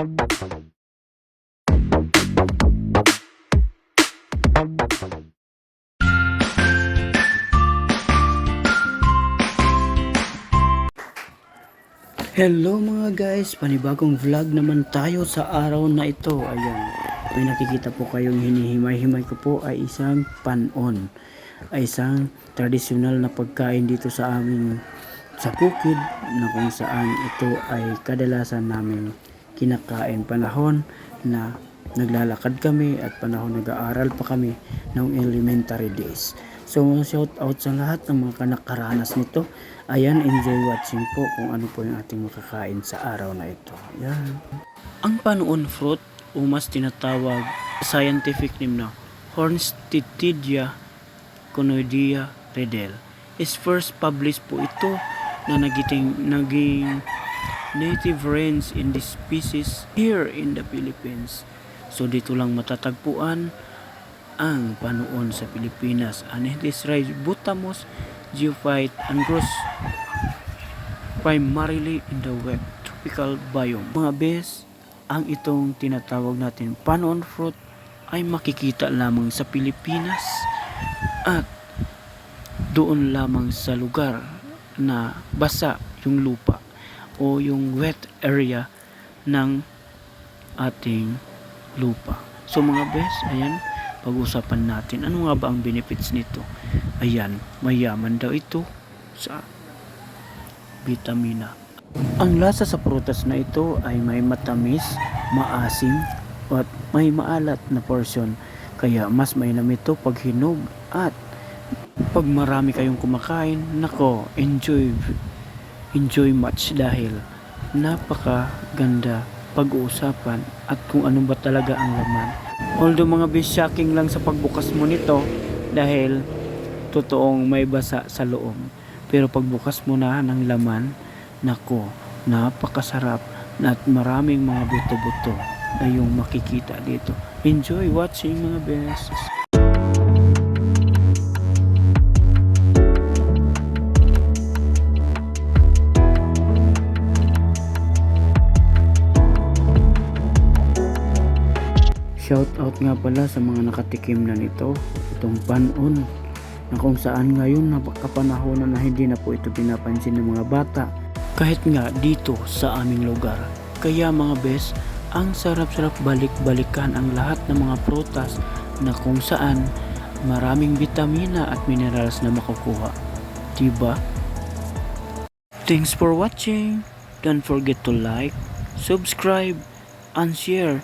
Hello mga guys, panibagong vlog naman tayo sa araw na ito. Ayan, may nakikita po kayong hinihimay-himay ko po ay isang panon. Ay isang tradisyonal na pagkain dito sa aming sa bukid na kung saan ito ay kadalasan namin kinakain panahon na naglalakad kami at panahon nag-aaral pa kami noong elementary days. So shout out sa lahat ng mga nakaranas nito. Ayan, enjoy watching po kung ano po yung ating makakain sa araw na ito. Ayan. Ang panuon fruit o mas tinatawag scientific name na Hornstitidia conoidea redel is first published po ito na nagiting naging native range in this species here in the Philippines. So dito lang matatagpuan ang panuon sa Pilipinas. Anhedis butamus geophyte and grows primarily in the wet tropical biome. Mga bes, ang itong tinatawag natin panuon fruit ay makikita lamang sa Pilipinas at doon lamang sa lugar na basa yung lupa o yung wet area ng ating lupa. So mga bes, ayan, pag-usapan natin ano nga ba ang benefits nito. Ayan, mayaman daw ito sa vitamina. Ang lasa sa prutas na ito ay may matamis, maasim, at may maalat na portion. Kaya mas mainam ito pag hinog at pag marami kayong kumakain, nako, enjoy enjoy much dahil napakaganda pag-uusapan at kung ano ba talaga ang laman. Although mga bis shocking lang sa pagbukas mo nito dahil totoong may basa sa loob. Pero pagbukas mo na ng laman, nako, napakasarap at maraming mga buto-buto na yung makikita dito. Enjoy watching mga best. Shout out nga pala sa mga nakatikim na nito, itong panon na kung saan ngayon napakapanahon na hindi na po ito pinapansin ng mga bata kahit nga dito sa aming lugar. Kaya mga bes, ang sarap-sarap balik-balikan ang lahat ng mga prutas na kung saan maraming vitamina at minerals na makukuha. Diba? Thanks for watching. Don't forget to like, subscribe, and share